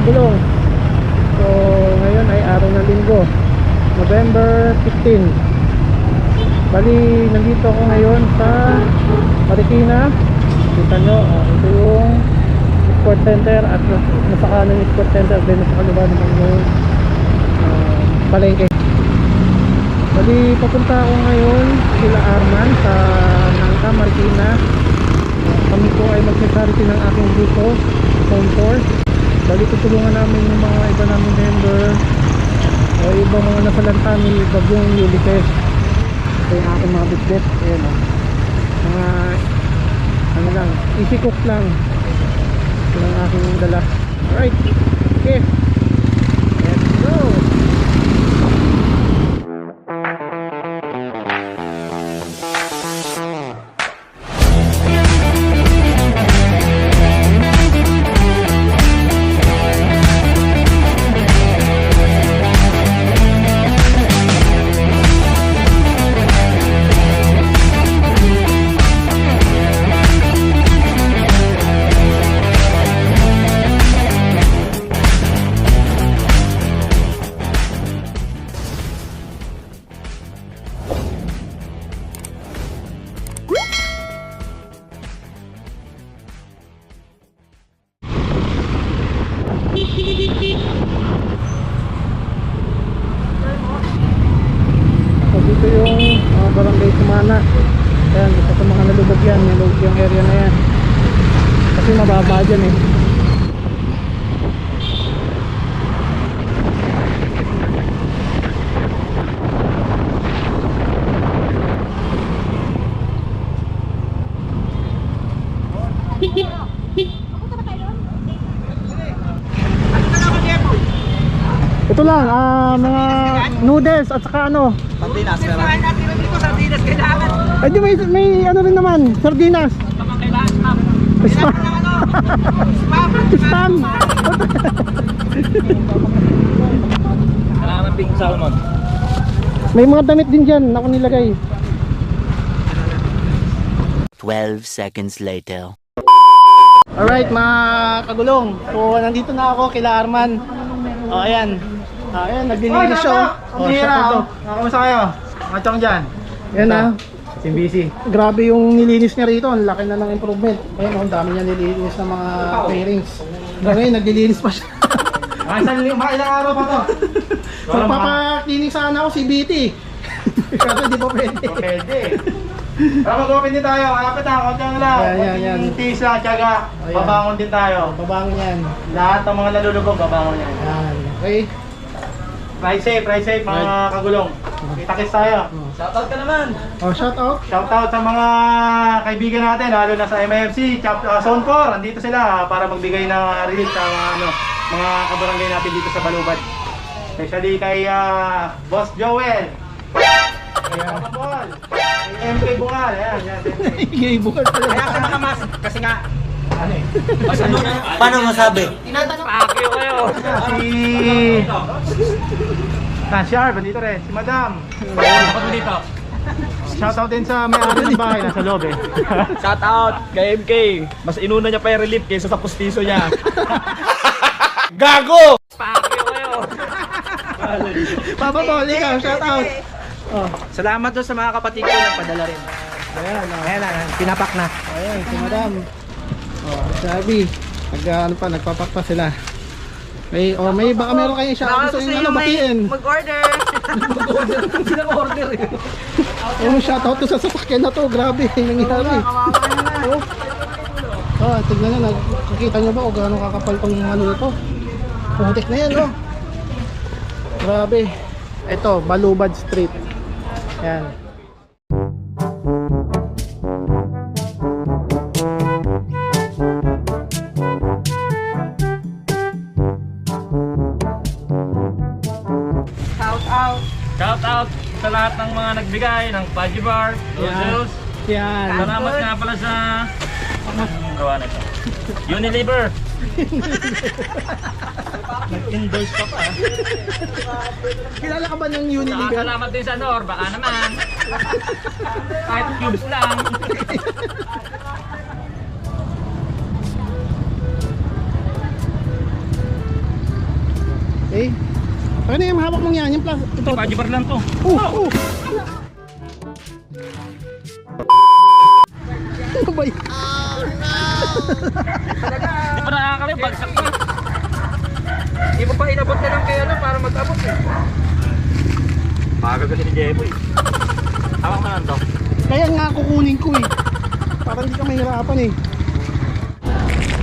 kabulong So ngayon ay araw ng linggo November 15 Bali nandito ako ngayon sa Marikina. Kita nyo ah, ito yung Sport Center at nasa kanan yung Sport Center then nasa kaliwa naman yung ah, palengke. Bali papunta ako ngayon sila Arman sa Nangka Marikina. Kami po ay mag-charity ng aking grupo home tour bali tutulungan namin yung mga iba namin member o ibang mga nasalanta ni Bagyong Ulysses ito yung aking mga bitbit ayan o. Mga ano lang easy cook lang. Ito yung aking dala. Alright okay Kasi mababa dyan eh. Ito lang, ah mga noodles at saka ano. Sardinas, sardinas kailangan. Ay di may, may ano rin naman, sardinas. Kapag kailangan spam. Spam. Kailangan ng? Spam. Spam Kailangan ng pink salmon. May mga damit din dyan, ako nilagay 12 seconds later. Alright mga kagulong So nandito na ako kila Arman O ayan Ah, Ayan, naglilinis siya oh. Oh, siya to. Kamusta kayo? Mga chong dyan. Yan ah Simbisi. Grabe yung nilinis niya rito, ang laki na ng improvement Ayan, oh, ang dami niya nilinis ng mga pairings Ngayon, naglilinis pa siya mga ilang araw pa to. Magpapaklinis sana ako si BT Kaso di pa pwede Pwede. Pero mag-open din tayo. Malapit na. Konti lang lang. Yan, yan, yan. Tisa, tiyaga. Ayan. Babangon din tayo. Babangon yan Lahat ng mga nalulubog, babangon yan. Yan, okay Ride safe, ride safe mga kagulong. Kita-kits tayo. Shoutout ka naman. Oh, shout out Shoutout sa mga kaibigan natin, lalo na sa MFC, uh, Zone 4. Andito sila para magbigay ng uh, relief sa mga, ano, mga kabarangay natin dito sa Balubad. Especially kay ah, Boss Joel. Kay Papa Paul. Kay MK Bungal. Ayan, yan. Bukas pala Kaya ka nakamas kasi nga ano eh. Paano masabi? Pakyo kayo. Si Ah, si Arv, dito rin. Si Madam. Ako dito. Shoutout din sa may-ari ng bahay nasa loob eh. Shout out kay MK. Mas inuna niya pa yung relief kaysa sa pustiso niya. Gago! Pakyo kayo. Papa Paul, ikaw, shout out Oh, Salamat doon sa mga kapatid ko na padala rin. ayan, oh. Ayan na, pinapak na. Ayan, si Madam. Oh, sabi, nag ano pa, nagpapak pa sila. May oh, may baka meron kayong siya gusto yung ano batiin. Mag-order. order eh. Oh, shout out to sa sasakyan na to. Grabe, nangyari. Oh. Oh, tignan nyo, nakikita nyo ba o gaano kakapal tong ano na to? Putik na yan, oh. Grabe. Ito, Balubad Street. Yan. Mga nagbigay ng Pudgy Bar, Noodles. Yan. Salamat nga pala sa ano gawa na ito. Unilever. Nag-endorse ka pa. Kilala ka ba ng Unilever? Salamat din sa Nor, baka naman. Kahit cubes lang. Ano yung hawak mong yan? Yung plus, ito. Pajibar lang to. Uh, uh. Ano ba yun? Di pa nakakali, bagsak pa. Di pa pa inabot na lang kayo ano, para mag-abot eh. Bagal kasi ni Jeboy. Hawak na lang to. Kaya nga kukunin ko eh. Para hindi ka mahirapan eh.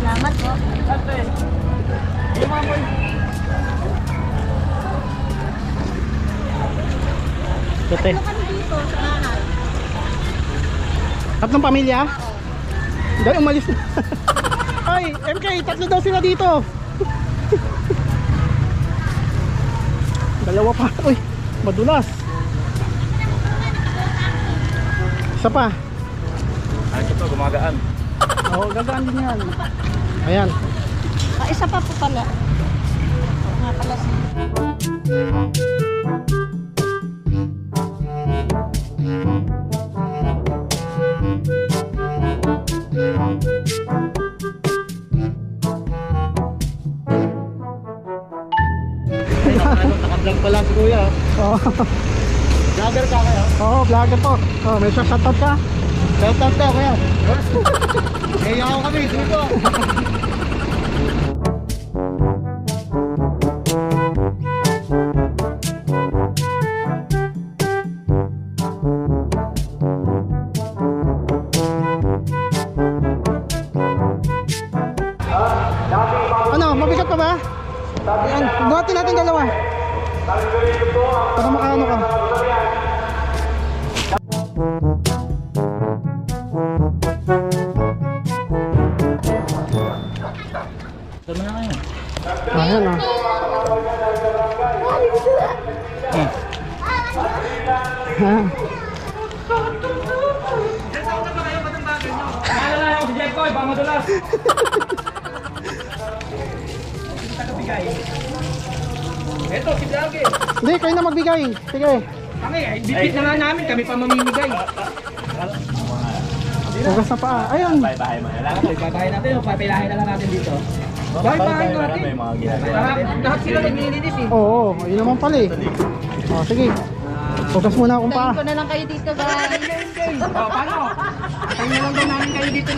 Salamat po. Ate. Di Ito Ano kami dito sa lahat? Tatlong pamilya? Dahil umalis na. Ay, MK, tatlo daw sila dito. Dalawa pa. Uy, madulas. Isa pa. Ay, ito, gumagaan. Oo, gagaan din yan. Ayan. Ah, isa pa po pala. Oo nga pala si... Oh, may shoutout ka? Shoutout ka Kuya. Eh, ako kami, sige Ah. Si madulas. Ito, si Vlogger. Hindi, kayo na magbigay. Sige. Kami, bibit na nga namin, kami pa mamimigay. Hugas na pa. Ayun. Mo. Kailangan ko, ibabahay natin o papilahin na lang natin dito. Bahay-bahay natin. Lahat, lahat sila naglilinis eh. Oo, ayun naman pala eh. Oh, sige. Hugas muna akong pa. Tayin ko na lang kayo dito ba? O, paano? Atayin na lang daw namin kayo dito.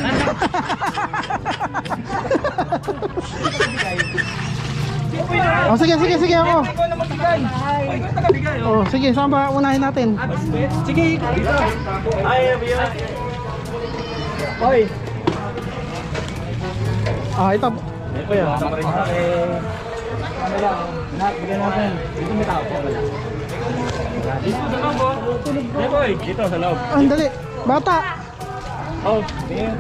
Oh, sige, sige, sige ako. Ikaw na magbigay. Ay, ikaw tagabigay. Oh, sige, saan ba unahin natin? Sige. Ay, abiyo. Hoy. Ah, ito. Sa akin. Ano lang, bigyan natin. Dito may tao po wala. Dito sa loob, oh. Hey boy, dito sa loob. Ah, ang dali. Bata. Oh, tingin.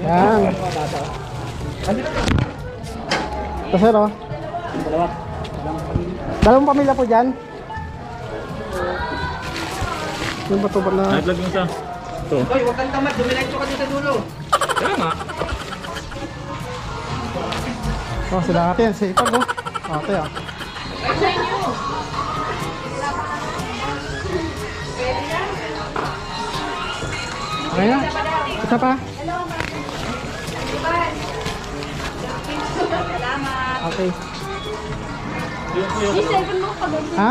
Yan. Ito sir, oh. Dalawa. Dalawang pamilya po dyan. Yung bato ba na? Nag-vlog yung isa. Ito. Hoy, huwag kang tamad. Dumiretso ka dito sa dulo. Kaya nga. Oh, sila natin. Sa ipag, oh. Okay, ah. Okay na. Isa pa. Okay. Ha?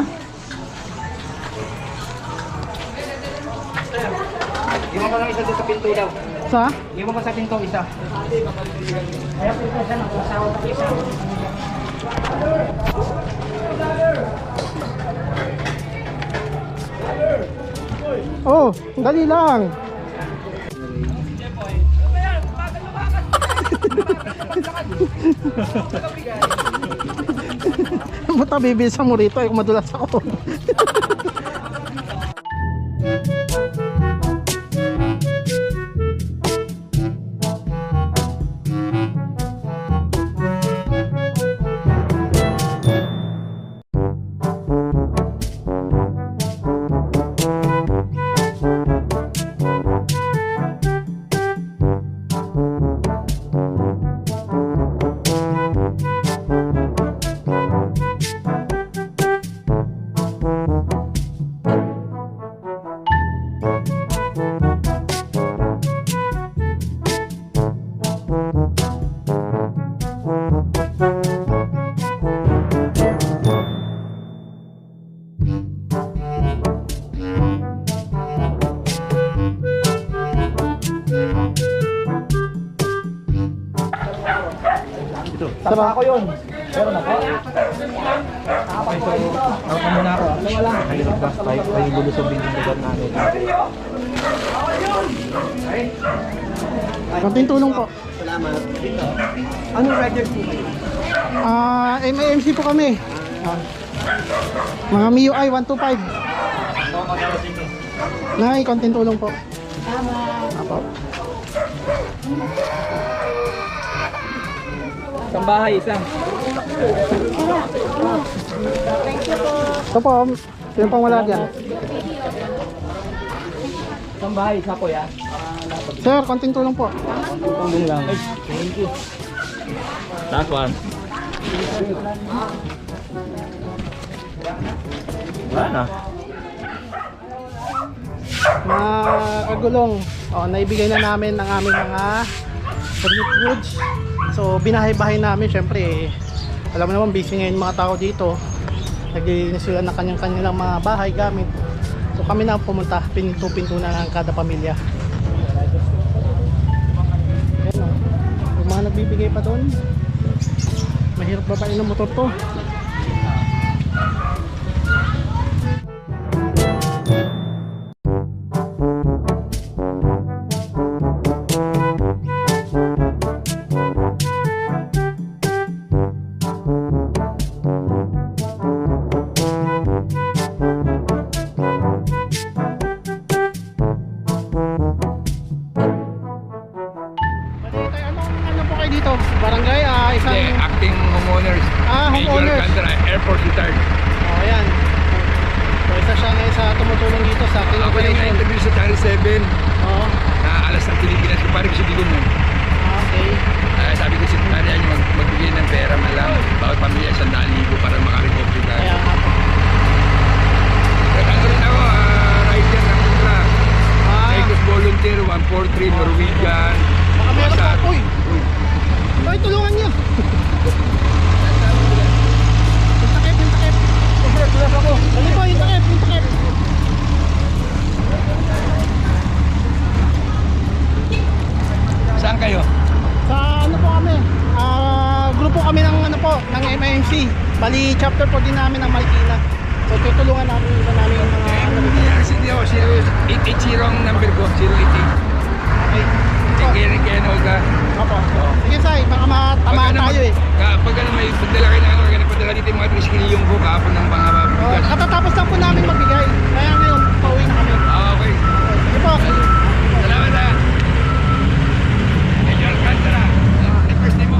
Iwan mo lang isa doon sa pinto daw. Sa? Iwan mo sa pinto isa. Oh, dali lang. Buta bibilisan mo rito, ay madulas ako. Sarap. ako yun. Pero na po. Ako muna ako. Wala. Mahirap ba? Kahit kayo lulusog din yung lugar namin. Konting tulong po. Anong rider po kayo? Ah, MAMC po kami. Ah. Mga MIUI 125. Nay, konting tulong po. Apo. Isang bahay, isa. Ito po, sino pang wala dyan? Isang bahay, isa po ya. Sir, konting tulong po. Tulong lang. Ay, thank you. Last one. Wala na. Mga kagulong, oh, naibigay na namin ang aming mga street foods. So, binahay-bahay namin, syempre, eh, alam mo naman, busy ngayon mga tao dito. Naglilinis sila ng kanyang-kanilang mga bahay, gamit. So, kami na pumunta, pinto-pinto na ng kada pamilya. Ayan, oh. Yung mga nagbibigay pa doon, mahirap babae ng motor to. Ah, Major homeowners. Alcantara, Airport retired. Oh, ayan. So, isa siya ngayon sa tumutulong dito sa ating Ako yung operation. na-interview sa Channel 7 Oo. na alas ng Pilipinas. Yung parang si Digon mo. Okay. Ah, sabi ko si Maria niyo mag magbigay ng pera man lang. Bawat pamilya isang daan libo para makarecover tayo. Kaya nga po. At ano rin ako, ah, rider ng Ultra. Ah, Ecos Volunteer, 143, Norwegian. baka meron pa. Wasak. Uy! Bakit tulungan niyo? Yung takip, yung takip. Dali po, yung takip, yung takip. Saan kayo? Sa ano po kami? Ah, grupo kami ng ano po, ng MMC. Chapter po din namin ng Marikina. So, tutulungan namin iba namin yung mga. Yes, hindi ako. 880 ang number ko. 088. Okay. Kaya kaya na ka. Opo. Sige, Sai, baka matamaan tayo eh. Pag ano may padala kayo na ano, kaya nagpadala dito yung mga 3 kilyong ko kahapon ng Oh, panghababigas. katatapos lang po namin magbigay. Kaya ngayon, pauwi na kami. Ah, okay. Sige po. Salamat ha. Medyo Alcantara. Ano first name mo?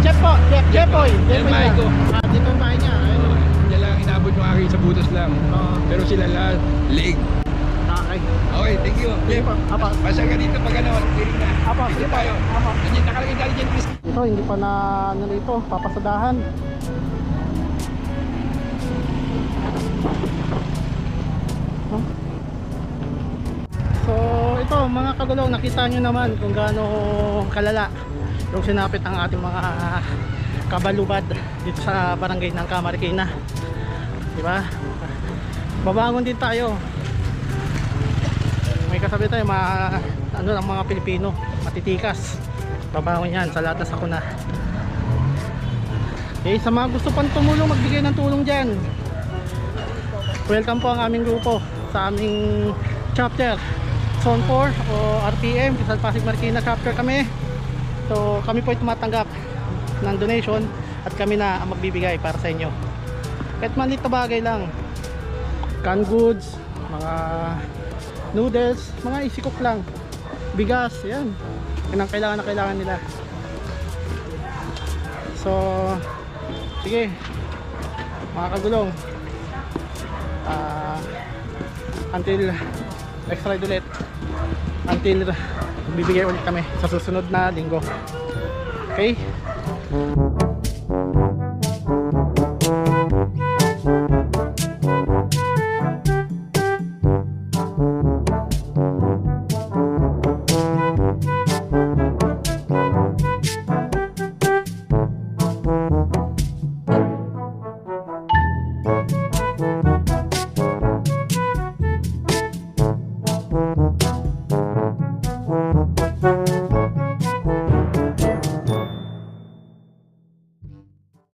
Chef po, Chef, Chef Boy. Yan, Boy bahay na. ko. Ah, dito ang bahay niya. Ayun. Oh, Yan lang aking sa butas lang. Oo. Pero sila lahat, leg. Okay. Okay, thank you. Po. Apa. Pasal ka dito pag ano, na. Apa, sige tayo. Apa. Nandiyan nakalagay dyan. Ito, hindi pa na ano rito, papasadahan. Huh? So, ito mga kagulong, nakita nyo naman kung gaano kalala yung sinapit ang ating mga kabalubad dito sa barangay ng Camarikina. Di ba? Babangon din tayo. May kasabi tayo mga ano ng mga Pilipino, matitikas. Babangon yan sa lahat na sakuna. Okay, sa mga gusto pang tumulong, magbigay ng tulong dyan. Welcome po ang aming grupo sa aming chapter. Zone 4 o RPM, Quezon Pasig Marikina chapter kami. So kami po ay tumatanggap ng donation at kami na ang magbibigay para sa inyo. Kahit maliit na bagay lang. Canned goods, mga noodles, mga isikop lang. Bigas, yan. Yan ang kailangan na kailangan nila. So, sige. Mga kagulong. Ah, until next ride ulit. Until bibigay ulit kami sa susunod na linggo. Okay?